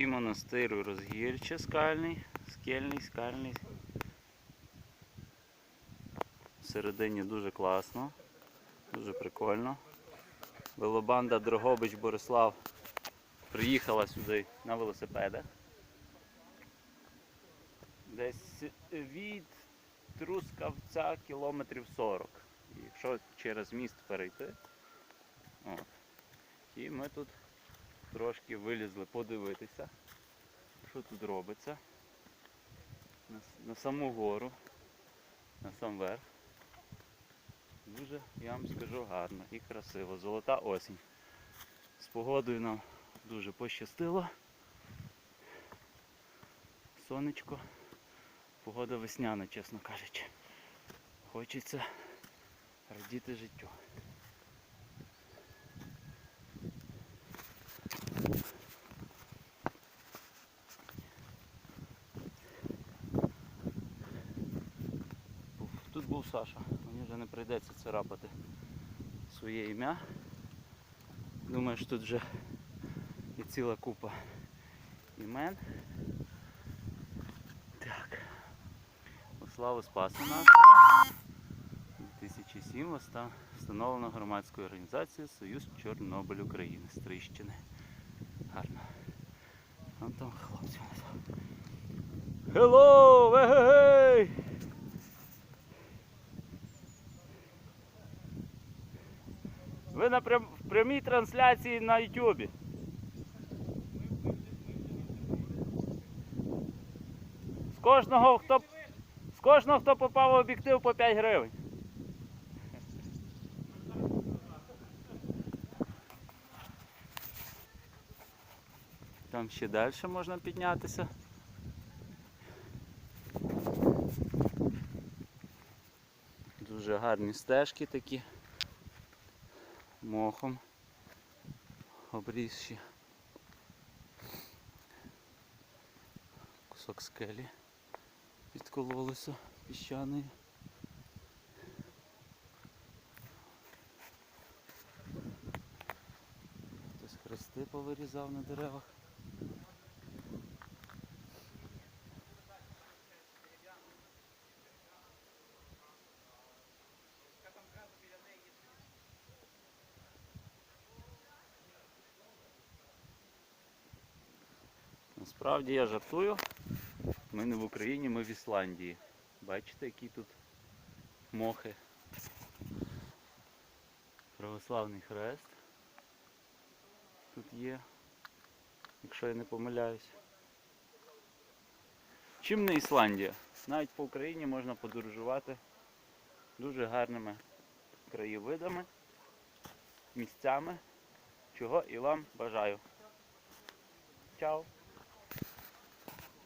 Такий монастир розгірче скальний, скельний, скальний. Всередині дуже класно, дуже прикольно. Велобанда Дрогобич Борислав приїхала сюди на велосипедах. Десь від Трускавця кілометрів 40. Якщо через міст перейти. От. І ми тут трошки вилізли подивитися, що тут робиться. На, на саму гору, на сам верх. Дуже, я вам скажу, гарно і красиво. Золота осінь. З погодою нам дуже пощастило. Сонечко. Погода весняна, чесно кажучи. Хочеться радіти життю. Був- Саша. Мені вже не прийдеться царапати своє ім'я. Думаю, що тут вже є ціла купа імен. Так. Славу Спасу нас. 2007 оста- встановлено громадською організацією Союз Чорнобиль України з Трищини. Гарно. Там хлопці у нас. Hello! Ви на прям, в прямій трансляції на Ютубі. З кожного, хто, з кожного, хто попав в об'єктив по 5 гривень. Там ще далі можна піднятися. Дуже гарні стежки такі. Мохом обрізші. Кусок скелі підкололися піщаний. Хтось хрести повирізав на деревах. Насправді я жартую. Ми не в Україні, ми в Ісландії. Бачите, які тут мохи. Православний хрест. Тут є, якщо я не помиляюсь. Чим не Ісландія? Навіть по Україні можна подорожувати дуже гарними краєвидами, місцями, чого і вам бажаю. Чао!